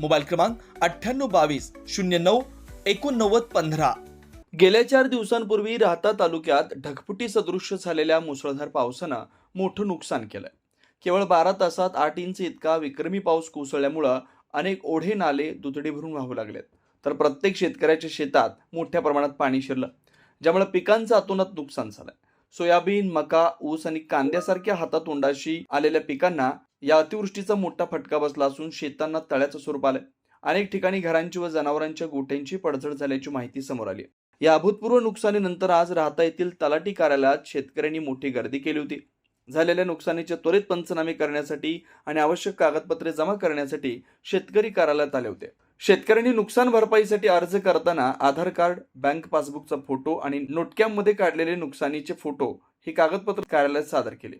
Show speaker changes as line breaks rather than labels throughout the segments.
Mobile क्रमांक अठ्ठ्याण्णव बावीस शून्य नऊ एकोणनव्वद पंधरा. गेल्या चार दिवसांपूर्वी राहता तालुक्यात ढगफुटी सदृश्य झालेल्या मुसळधार पावसानं मोठं नुकसान केलंय. केवळ बारा तासात आठ इंच इतका विक्रमी पाऊस कोसळल्यामुळं अनेक ओढे नाले दुतडी भरून वाहू लागलेत. तर प्रत्येक शेतकऱ्याच्या शेतात मोठ्या प्रमाणात पाणी शिरलं ज्यामुळे पिकांचं अतोनात नुकसान झालंय. सोयाबीन मका ऊस आणि कांद्यासारख्या हातातोंडाशी आलेल्या पिकांना या अतिवृष्टीचा मोठा फटका बसला असून शेतांना तळ्याचं स्वरूप आलंय. अनेक ठिकाणी घरांची व जनावरांच्या गोठ्यांची पडझड झाल्याची माहिती समोर आली या अभूतपूर्व नुकसानीनंतर आज राहता येथील तलाठी कार्यालयात शेतकऱ्यांनी मोठी गर्दी केली होती. झालेल्या नुकसानीचे त्वरित पंचनामे करण्यासाठी आणि आवश्यक कागदपत्रे जमा करण्यासाठी शेतकरी कार्यालयात आले होते. शेतकऱ्यांनी नुकसान भरपाईसाठी अर्ज करताना आधार कार्ड बँक पासबुकचा फोटो आणि नोटक्यांमध्ये काढलेले नुकसानीचे फोटो हे कागदपत्र कार्यालयात सादर केले.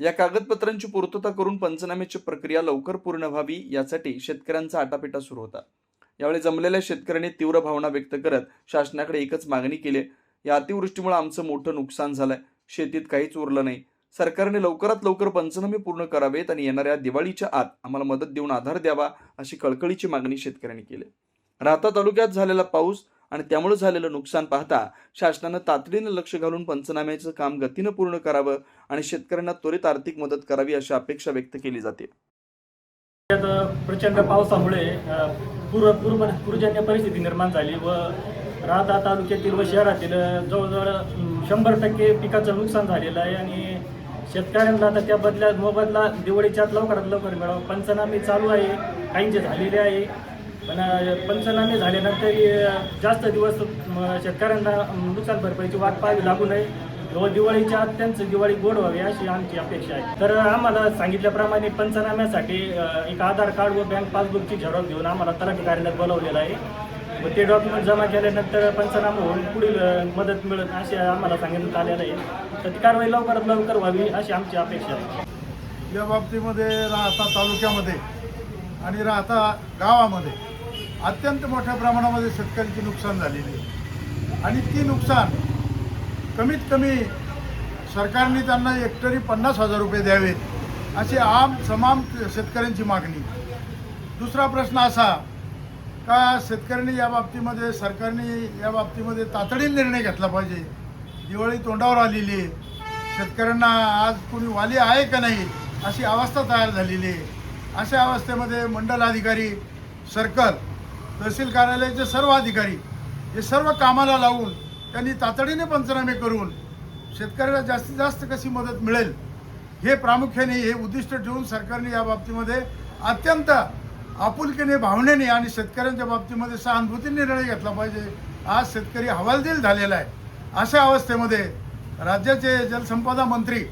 या कागदपत्रांची पूर्तता करून पंचनाम्याची प्रक्रिया लवकर पूर्ण व्हावी यासाठी शेतकऱ्यांचा आटापिटा सुरू होता. यावेळी जमलेल्या शेतकऱ्यांनी तीव्र भावना व्यक्त करत शासनाकडे एकच मागणी केली. या अतिवृष्टीमुळे आमचं मोठं नुकसान झालंय. शेतीत काहीच उरलं नाही. सरकारने लवकरात लवकर पंचनामे पूर्ण करावेत आणि येणाऱ्या दिवाळीच्या आत आम्हाला मदत देऊन आधार द्यावा अशी कळकळीची मागणी शेतकऱ्यांनी केली. राहता तालुक्यात झालेला पाऊस आणि त्यामुळे झालेलं नुकसान पाहता शासनानं तातडीनं लक्ष घालून पंचनाम्याचं काम गतीनं पूर्ण करावं आणि शेतकऱ्यांना त्वरित आर्थिक मदत करावी अशी अपेक्षा व्यक्त केली जाते.
प्रचंड पावसामुळे पूर पूर पूरजन्य परिस्थिती निर्माण झाली व राहता तालुक्यातील व शहरातील जवळजवळ शंभर टक्के पिकाचं नुकसान झालेलं आहे आणि शेतकऱ्यांना आता त्या बदल्या मोबदला दिवाळीच्या लवकरात लवकर मिळावं. पंचनामे चालू आहे काहींचे झालेले आहे. पण पंचनामे झाल्यानंतर जास्त दिवस शेतकऱ्यांना नुकसान भरपाईची वाट पाहावी लागू नये. व दिवाळीच्या आत त्यांचं दिवाळी गोड व्हावी अशी आमची अपेक्षा आहे. तर आम्हाला सांगितल्याप्रमाणे पंचनाम्यासाठी एक आधार कार्ड व बँक पासबुकची झेरॉक्स घेऊन आम्हाला तलाठी कार्यालयात बोलावलेलं आहे. व ते डॉक्युमेंट जमा केल्यानंतर पंचनामा होऊन पुढील मदत मिळत असे आम्हाला सांगितलं आलेलं आहे. तर ती कारवाई लवकरात लवकर व्हावी अशी आमची अपेक्षा आहे.
या बाबतीमध्ये राहता तालुक्यामध्ये आणि राहता गावामध्ये. अत्यंत मोठ्या प्रमाणामध्ये शेतकऱ्यांची नुकसान झालेली आहे. आणि ती नुकसान कमीत कमी सरकारने त्यांना हेक्टरी पन्नास हजार रुपये द्यावेत अशी आम तमाम शेतकऱ्यांची मागणी. दुसरा प्रश्न असा का शेतकऱ्यांनी या बाबतीमध्ये सरकारने या बाबतीमध्ये तातडीने निर्णय घेतला पाहिजे? दिवाळी तोंडावर आलेली आहे. शेतकऱ्यांना आज कोणी वाली आहे का नाही अशी अवस्था तयार झालेली आहे. अशा अवस्थेमध्ये मंडल अधिकारी सर्कल तहसील कार्यालयाचे सर्व अधिकारी हे सर्व कामाला लावून त्यांनी तातडीने पंचनामे करून शेतकऱ्याला जास्तीत जास्त कशी मदत मिळेल हे प्रामुख्याने हे उद्दिष्ट ठेवून सरकारने या बाबतीमध्ये अत्यंत आपुलकीने भावनेने आणि शेतकऱ्यांच्या बाबतीमध्ये सहानुभूती निर्णय घेतला पाहिजे. आज शेतकरी हवालदिल झालेला आहे. अशा अवस्थेमध्ये राज्याचे जलसंपदा मंत्री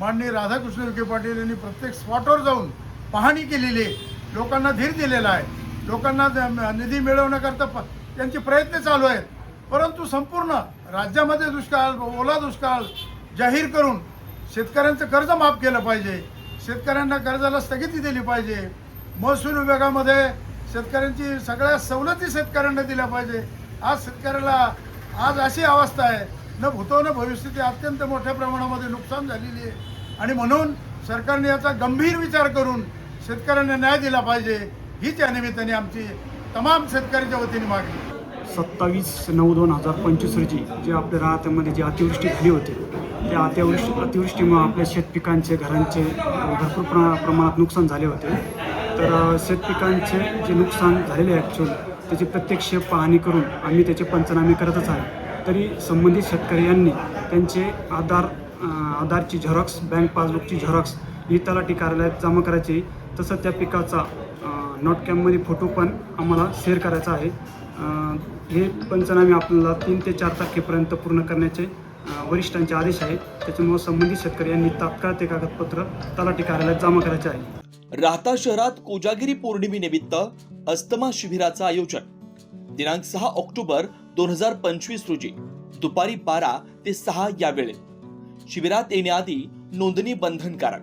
माननीय राधाकृष्ण विखे पाटील यांनी प्रत्येक स्पॉटवर जाऊन पाहणी केलेली आहे. लोकांना धीर दिलेला आहे. लोकांना निधी मिळवण्याकरता प त्यांचे प्रयत्न चालू आहेत. परंतु संपूर्ण राज्यामध्ये दुष्काळ ओला दुष्काळ जाहीर करून शेतकऱ्यांचं कर्ज माफ केलं पाहिजे. शेतकऱ्यांना कर्जाला स्थगिती दिली पाहिजे. महसूल विभागामध्ये शेतकऱ्यांची सगळ्या सवलती शेतकऱ्यांना दिल्या पाहिजे. आज शेतकऱ्याला आज अशी अवस्था आहे. न भूतो न भविष्यती अत्यंत मोठ्या प्रमाणामध्ये नुकसान झालेली आहे. आणि म्हणून सरकारने याचा गंभीर विचार करून शेतकऱ्यांना न्याय दिला पाहिजे हीच या निमित्ताने आमची तमाम शेतकऱ्याच्या वतीने मागणी.
सत्तावीस नऊ दोन हजार पंचवीस रोजी जे आपल्या राहत्यामध्ये जी अतिवृष्टी झाली होती त्या अतिवृष्टी अतिवृष्टीमुळे आपल्या शेतपिकांचे घरांचे भरपूर प्रमा प्रमाणात नुकसान झाले होते. तर शेतपिकांचे जे नुकसान झालेले आहे ॲक्च्युअल त्याची प्रत्यक्ष पाहणी करून आम्ही त्याचे पंचनामे करतच आहे. तरी संबंधित शेतकरी यांनी त्यांचे आधार आधारची झेरॉक्स बँक पासबुकची झेरॉक्स ही तलाठी कार्यालयात जमा करायची तसं त्या पिकाचा नॉट कॅम्पमध्ये फोटो पण आम्हाला शेअर करायचा आहे. हे पंचनामे आपल्याला तीन ते चार तारखेपर्यंत पूर्ण करण्याचे वरिष्ठांचे आदेश आहेत. त्याच्यामुळे संबंधित शेतकरी यांनी तात्काळ ते कागदपत्र तलाठी कार्यालयात जमा करायचे आहे.
राहता शहरात कोजागिरी पौर्णिमेनिमित्त अस्तमा शिबिराचं आयोजन. दिनांक सहा ऑक्टोबर दोन हजार पंचवीस रोजी दुपारी बारा ते सहा या वेळेत शिबिरात येण्याआधी नोंदणी बंधनकारक.